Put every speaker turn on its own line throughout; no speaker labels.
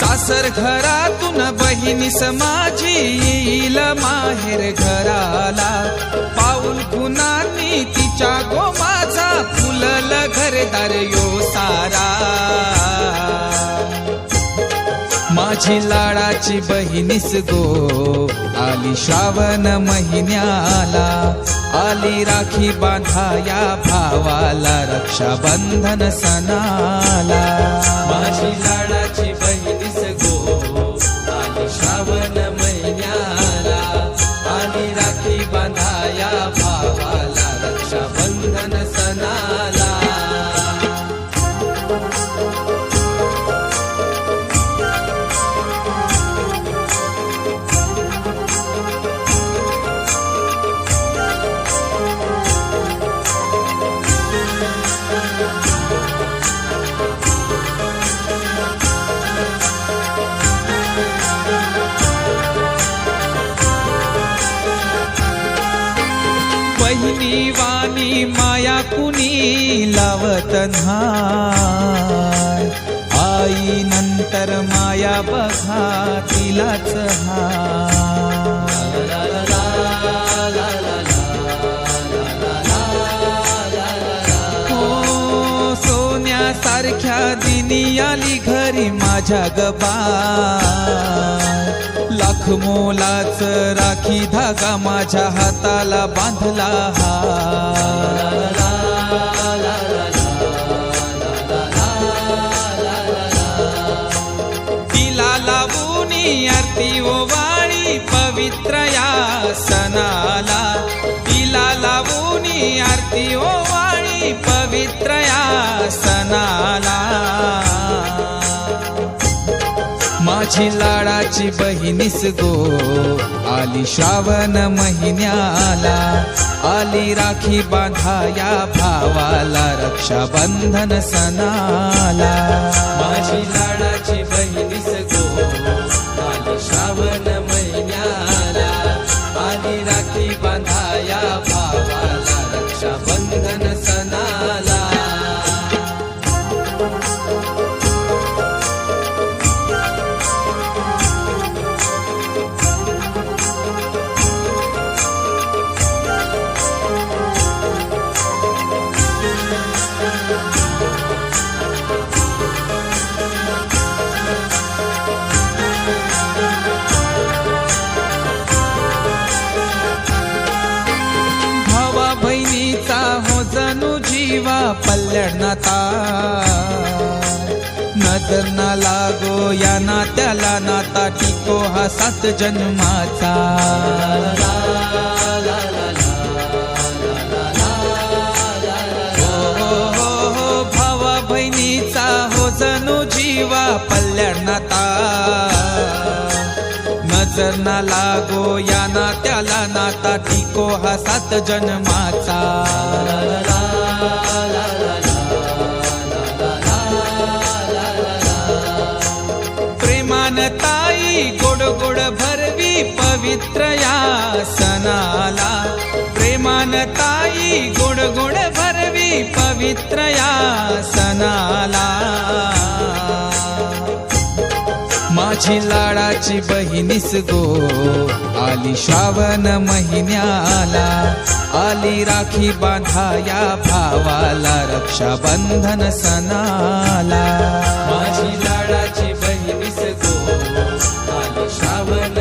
सासर घरातून बहिणी समाजी येईल माहेर घराला. पाऊल कुणानी तिच्या गोमाचा फुलल घरदार यो सारा. माझी लाडाची बहिणीस गो आली श्रावण महिन्याला. आली राखी बांधाया भावाला रक्षाबंधन सणाला. माझी लाडाची बहिणी राखी बांधाया भावाला रक्षाबंधन सणाला वाणी माया कुणी लावत न्हाय आई नंतर माया बघा तिलाच हा सारख्या दिनी आली घरी माझ्या गबा लाख मोलाच राखी धागा माझ्या हाताला बांधला हा. तिला लावूनी आरती ओवाळी पवित्र या सणाला. तिला लावूनी आरती ओवाळी सणाला माझी लाडाची बहिणीस गो आली श्रावण महिन्याला. आली राखी बांधाया भावाला रक्षाबंधन सणाला. माझी लाडाची बहिणीस गो आली श्रावण महिन्याला. आली राखी बांधाया भावाला रक्षाबंधन भावा हो जणू जीवा पल्लडनाता. नजर ना लागो या नात्याला नाता टिको हा सात जन्माचा. हो, हो, हो, हो भावा बहिणीचा हो जणू जीवा पल्लडनाता. नजर ना लागो या ना त्याला नाता टिको हा सात जन्माचा. प्रेमान ताई गोड गोड भरवी पवित्र या सणाला. प्रेमान ताई गोड गोड भरवी पवित्र या सणाला. माझी लाडाची बहिणीस गो. आली श्रावण महिन्याला आली राखी बांधाया भावाला रक्षाबंधन सणाला. माझी लाडाची बहिणीस गो आली श्रावण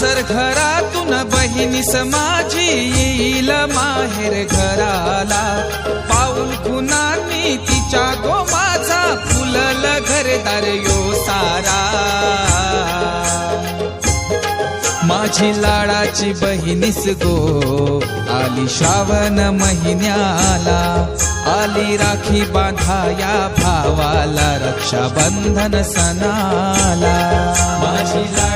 सासर घरातून बहिणी समाजी येईल माहेर घराला. पाऊल कुणानी तिच्या गोमाचा फुलल घरदार यो सारा. माझी लाडाची बहिणीस गो आली श्रावण महिन्याला. आली राखी बांधाया भावाला रक्षाबंधन सणाला. माझी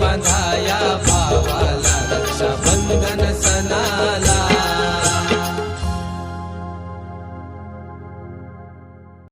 गो